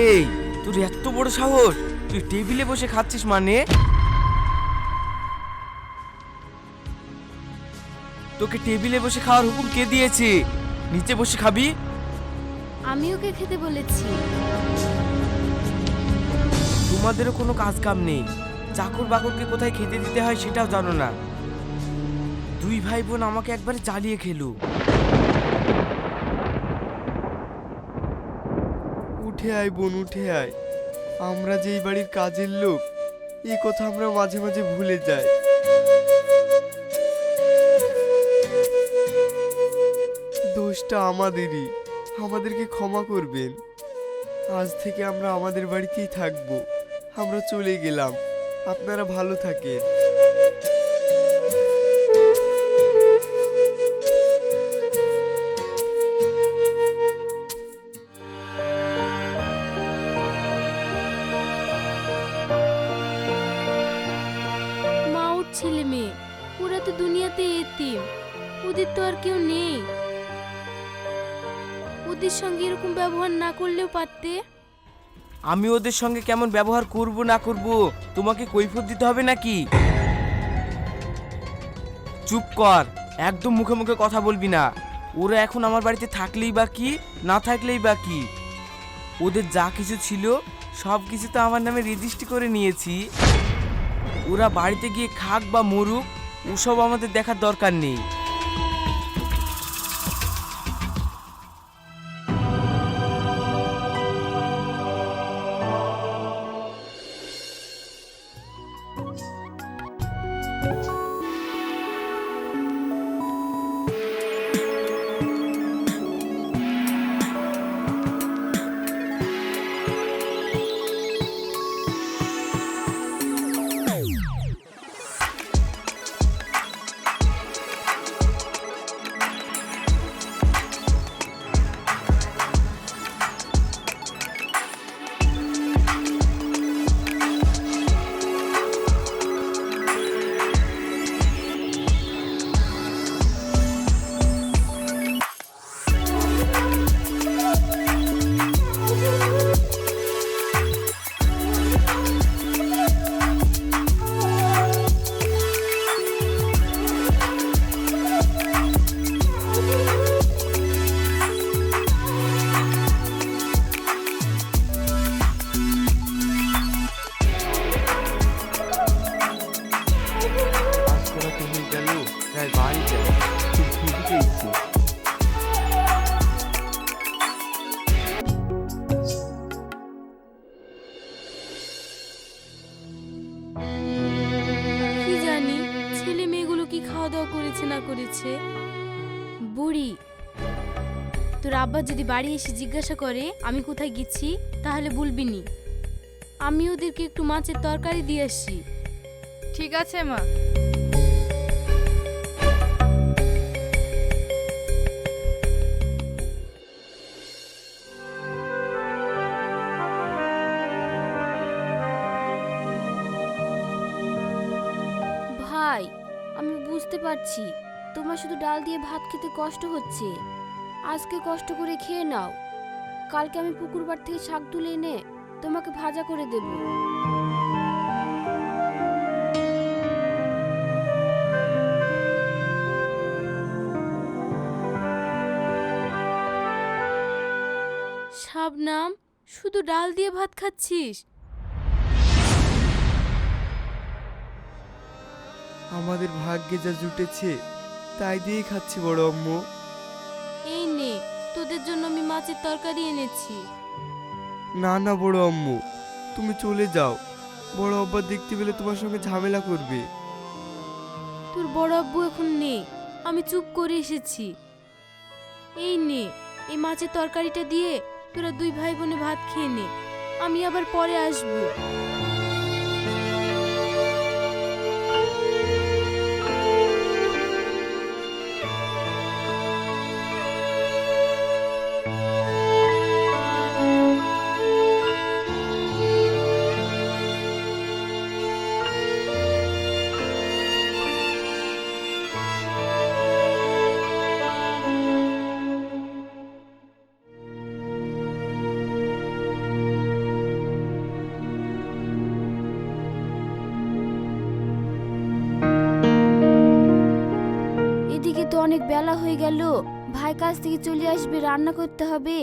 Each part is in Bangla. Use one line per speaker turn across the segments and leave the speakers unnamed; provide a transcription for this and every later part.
এই তোর এত বড় সাহস। তুই টেবিলে বসে খাচ্ছিস মানে? তোকে টেবিলে বসে খাওয়ার হুকুম কে দিয়েছে? নিচে বসে খাবি?
আমি ওকে খেতে বলেছি।
তোমাদেরও কোনো কাজ কাম নেই। চাকর বাকরকে কোথায় খেতে দিতে হয় সেটাও জানো না। দুই ভাই বোন আমাকে একবারে জ্বালিয়ে খেলু।
উঠে আয় বোন, উঠে আয়। আমরা যেই বাড়ির কাজের লোক, এ কথা আমরা মাঝে মাঝে ভুলে যাই। দোষটা আমাদেরই, আমাদেরকে ক্ষমা করবেন। আজ থেকে আমরা আমাদের বাড়িতেই থাকব। আমরা চলে গেলাম। আপনারা ভালো থাকেন।
আর কেউ নেই। ওদের সঙ্গে এরকম ব্যবহার না করলেও পারতে।
আমি ওদের সঙ্গে কেমন ব্যবহার করব, না করব, তোমাকে কৈফত দিতে হবে নাকি? চুপ কর, একদম মুখে মুখে কথা বলবি না। ওরা এখন আমার বাড়িতে থাকলেই বা কি, না থাকলেই বা কি? ওদের যা কিছু ছিল, সব কিছু তো আমার নামে রেজিস্ট্রি করে নিয়েছি। ওরা বাড়িতে গিয়ে খাক বা মরুক, ওসব আমাদের দেখার দরকার নেই।
কি জানি, ছেলে মেয়েগুলো কি খাওয়া দাওয়া করেছে না করেছে? বুড়ি, তোর আব্বা যদি বাড়ি এসে জিজ্ঞাসা করে, আমি কোথায় গেছি, তাহলে বলবি নি। আমি ওদেরকে একটু মাছের তরকারি দিয়ে আসি
ঠিক আছে মা।
পারছি তোমার শুধু ডাল দিয়ে ভাত খেতে কষ্ট হচ্ছে। আজকে কষ্ট করে খেয়ে নাও। কালকে আমি পুকুর পাড় থেকে শাক তুলে এনে তোমাকে ভাজা করে দেব। শাবনাম, শুধু ডাল দিয়ে ভাত খাচ্ছিস?
আমাদের ভাগ্যে যা জুটেছে তাই দিয়েই খাচ্ছি বড় আম্মু।
এই নে তোদের জন্য আমি মাছের তরকারি এনেছি।
না না বড় আম্মু তুমি চলে যাও। বড় আব্বা দেখতে পেলে তোমার সঙ্গে ঝামেলা করবে।
তোর বড় আব্বু এখন নেই আমি চুপ করে এসেছি। এই নে এই মাছের তরকারিটা দিয়ে তোরা দুই ভাই বোনে ভাত খেয়ে নে আমি আবার পরে আসব।
অনেক বেলা হয়ে গেল। ভাই কাছ থেকে চলে আসবে, রান্না করতে হবে।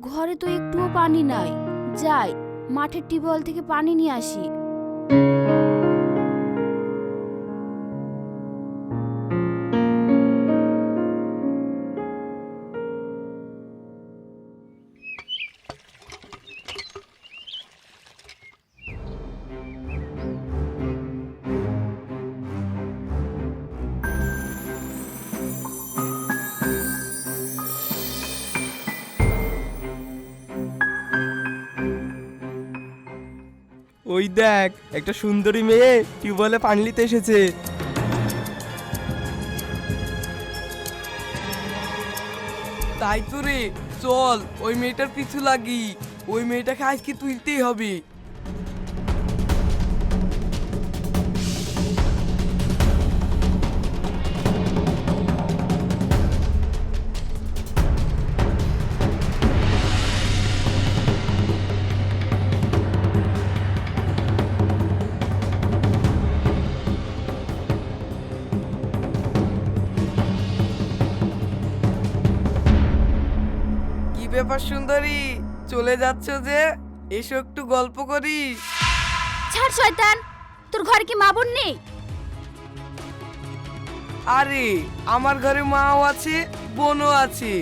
ঘরে তো একটুও পানি নাই। যাই, মাঠের টিউবওয়েল থেকে পানি নিয়ে আসি।
ওই দেখ, একটা সুন্দরী মেয়ে টিউবওয়েলে পানি নিতে এসেছে।
তাই তো রে, চল, ওই মেয়েটার পিছু লাগি। ওই মেয়েটাকে আজকে তুলতেই হবে। ব্যাপার সুন্দরী চলে যাচ্ছ যে এসো একটু গল্প করি।
ছাড় শয়তান তোর ঘরে কি মা বোন নেই?
আরে আমার ঘরে মাও আছে বোনও আছে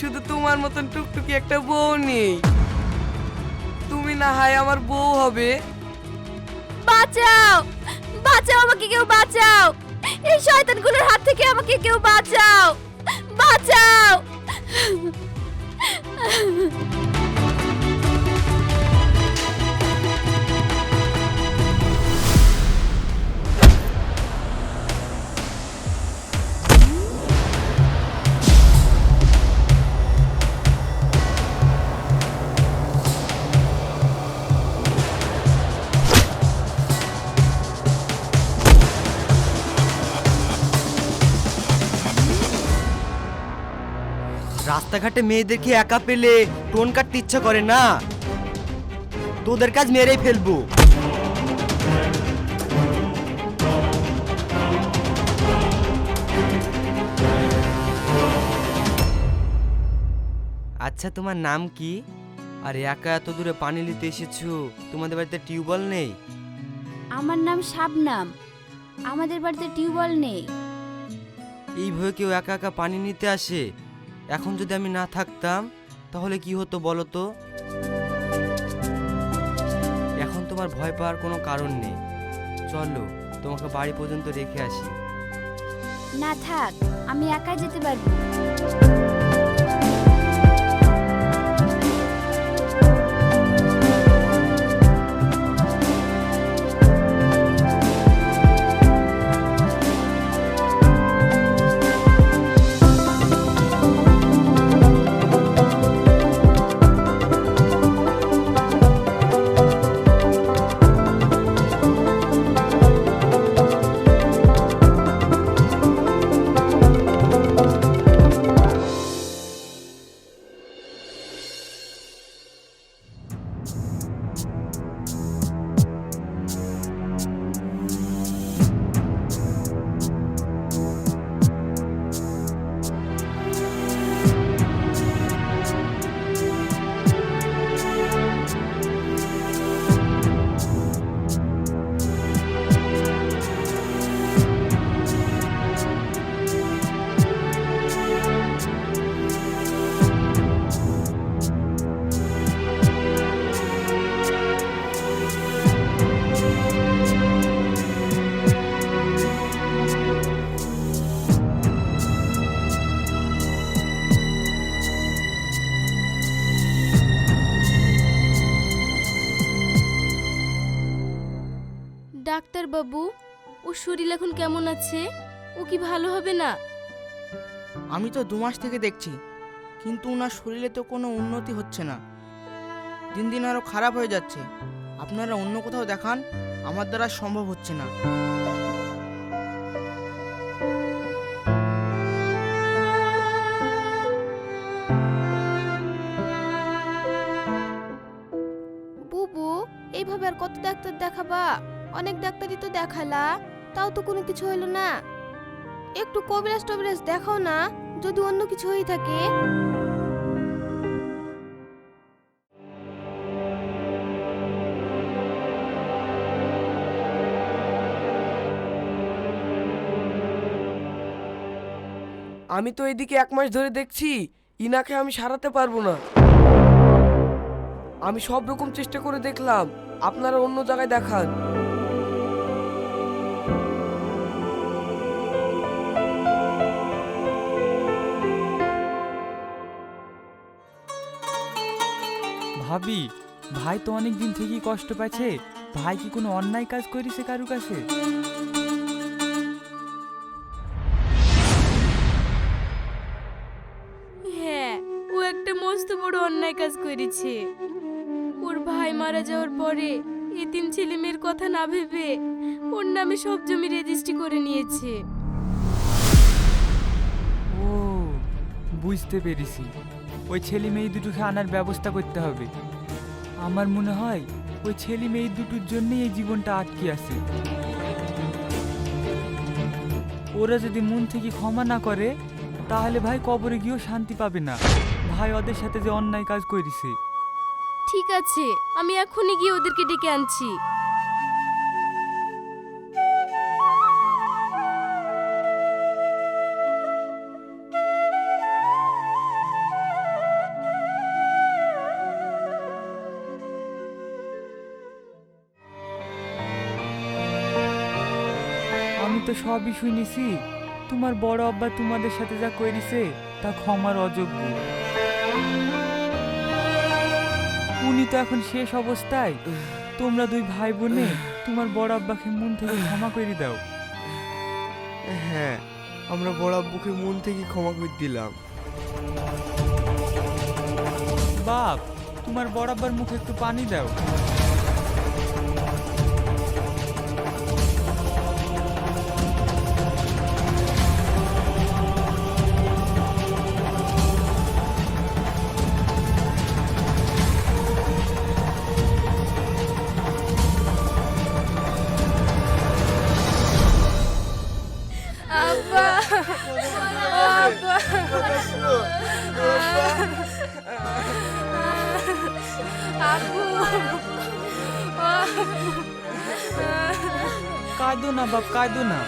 শুধু তোমার মতন টুকটুকি একটা বউ নেই। তুমি না হয় আমার বউ হবে।
বাঁচাও বাঁচাও আমাকে কেউ বাঁচাও। এই শয়তানগুলোর হাত থেকে আমাকে কেউ বাঁচাও। বাঁচাও।
嗯 রাস্তাঘাটে মেয়েদেরকে একা পেলে টোন কাটতে ইচ্ছা করে না। তোদের কাজ মেরেই ফেলব। আচ্ছা তোমার নাম কি? আর একা এত দূরে পানি নিতে এসেছ। তোমাদের বাড়িতে টিউবওয়েল নেই?
আমার নাম শাবনাম। আমাদের বাড়িতে টিউবওয়েল নেই।
এইভাবে কেউ একা একা পানি নিতে আসে? এখন যদি আমি না থাকতাম, তাহলে কি হতো বলো তো? এখন তোমার ভয় পাওয়ার কোনো কারণ নেই। চলো, তোমাকে বাড়ি পর্যন্ত রেখে আসি।
না থাক, আমি একা যেতে পারব
বাবু? ও শরীর এখন কেমন আছে? ও কি ভালো হবে না?
আমি তো দু মাস থেকে দেখছি কিন্তু ওনার শরীরে তো কোনো উন্নতি হচ্ছে না। দিন দিন আরও খারাপ হয়ে যাচ্ছে। আপনারা অন্য কোথাও দেখান আমার দ্বারা সম্ভব হচ্ছে না।
বুবু এইভাবে আর কত ডাক্তার দেখাবা? অনেক ডাক্তারই তো দেখালা, তাও তো কোনো কিছু হইল না। একটু কবিরাজ টবিরাজ দেখাও না, যদি অন্য কিছু হয়ে থাকে।
আমি তো এদিকে এক মাস ধরে দেখছি, ইনাকে আমি সারাতে পারব না। আমি সব রকম চেষ্টা করে দেখলাম, আপনারা অন্য জায়গায় দেখান।
ভাবি ভাই তো অনেক দিন থেকেই কষ্ট পাচ্ছে ভাই কি কোনো অন্যায় কাজ করেছে কারু কাছে?
হ্যাঁ ও একটা মস্ত বড় অন্যায় কাজ করেছে। ওর ভাই মারা যাওয়ার পরে এতিম ছেলে মেয়ের কথা না ভেবে ওর নামে সব জমি রেজিস্ট্রি করে নিয়েছে।
ও বুঝতে পেরেছি। ওই ছেলে মেয়ে দুটোকে আনার ব্যবস্থা করতে হবে। আমার মনে হয় ওই ছেলে মেয়ে দুটোর জন্যই এই জীবনটা আটকে আছে। ওরা যদি মন থেকে ক্ষমা না করে, তাহলে ভাই কবরে গিয়েও শান্তি পাবে না। ভাই ওদের সাথে যে অন্যায় কাজ করেছে।
ঠিক আছে, আমি এখনই গিয়ে ওদেরকে ডেকে আনছি।
তো সবই শুনেছি। তোমার বড় আব্বা তোমাদের সাথে যা করেছে তা ক্ষমার অযোগ্য। উনি তো এখন শেষ অবস্থায়। তোমরা দুই ভাই বোনে তোমার বড় আব্বাকে মন থেকে ক্ষমা করে দাও।
হ্যাঁ আমরা বড় আব্বুকে মন থেকে ক্ষমা করে দিলাম।
বাপ তোমার বড় আব্বার মুখে একটু পানি দাও। না, বাপ, কাঁদো না।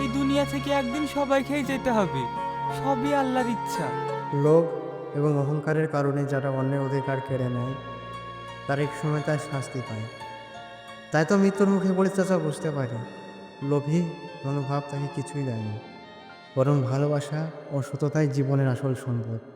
এই দুনিয়া থেকে একদিন সবাইকেই যেতে হবে। সবই আল্লাহর ইচ্ছা।
লোভ এবং অহংকারের কারণে যারা অন্যের অধিকার কেড়ে নেয়, তার এক সময় তার শাস্তি পায়। তাই তো মৃত্যুর মুখে বলে চাচা বুঝতে পারে। লোভী মনোভাব তাকে কিছুই দেয়নি বরং ভালোবাসা ও সততাই জীবনের আসল সম্পদ।